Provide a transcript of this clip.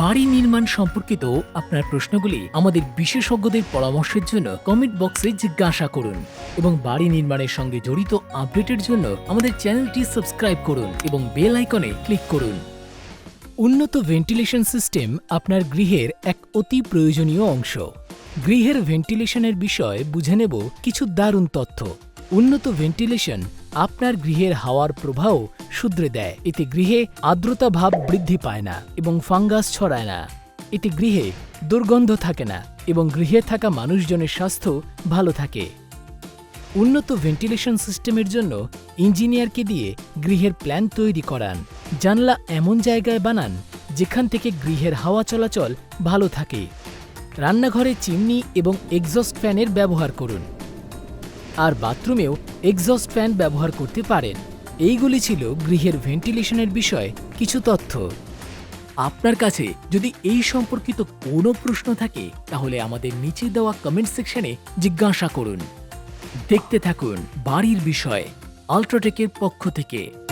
বাড়ি নির্মাণ সম্পর্কিত আপনার প্রশ্নগুলি আমাদের বিশেষজ্ঞদের পরামর্শের জন্য কমেন্ট বক্সে জিজ্ঞাসা করুন এবং বাড়ি নির্মাণের সঙ্গে জড়িত আপডেটের জন্য আমাদের চ্যানেলটি সাবস্ক্রাইব করুন এবং বেল আইকনে ক্লিক করুন। উন্নত ভেন্টিলেশন সিস্টেম আপনার গৃহের এক অতি প্রয়োজনীয় অংশ। গৃহের ভেন্টিলেশনের বিষয়ে বুঝে নেব কিছু দারুণ তথ্য। উন্নত ভেন্টিলেশন আপনার গৃহের হাওয়ার প্রবাহ শুধরে দেয়। এতে গৃহে আর্দ্রতা ভাব বৃদ্ধি পায় না এবং ফাঙ্গাস ছড়ায় না। এতে গৃহে দুর্গন্ধ থাকে না এবং গৃহে থাকা মানুষজনের স্বাস্থ্য ভালো থাকে। উন্নত ভেন্টিলেশন সিস্টেমের জন্য ইঞ্জিনিয়ারকে দিয়ে গৃহের প্ল্যান তৈরি করান। জানলা এমন জায়গায় বানান যেখান থেকে গৃহের হাওয়া চলাচল ভালো থাকে। রান্নাঘরে চিমনি এবং এক্সস্ট ফ্যানের ব্যবহার করুন। আর বাথরুমেও এক্সস্ট ফ্যান ব্যবহার করতে পারেন। এইগুলি ছিল গৃহের ভেন্টিলেশনের বিষয়ে কিছু তথ্য। আপনার কাছে যদি এই সম্পর্কিত কোনো প্রশ্ন থাকে, তাহলে আমাদের নিচে দেওয়া কমেন্ট সেকশনে জিজ্ঞাসা করুন। দেখতে থাকুন বাড়ির বিষয় আলট্রাটেকের পক্ষ থেকে।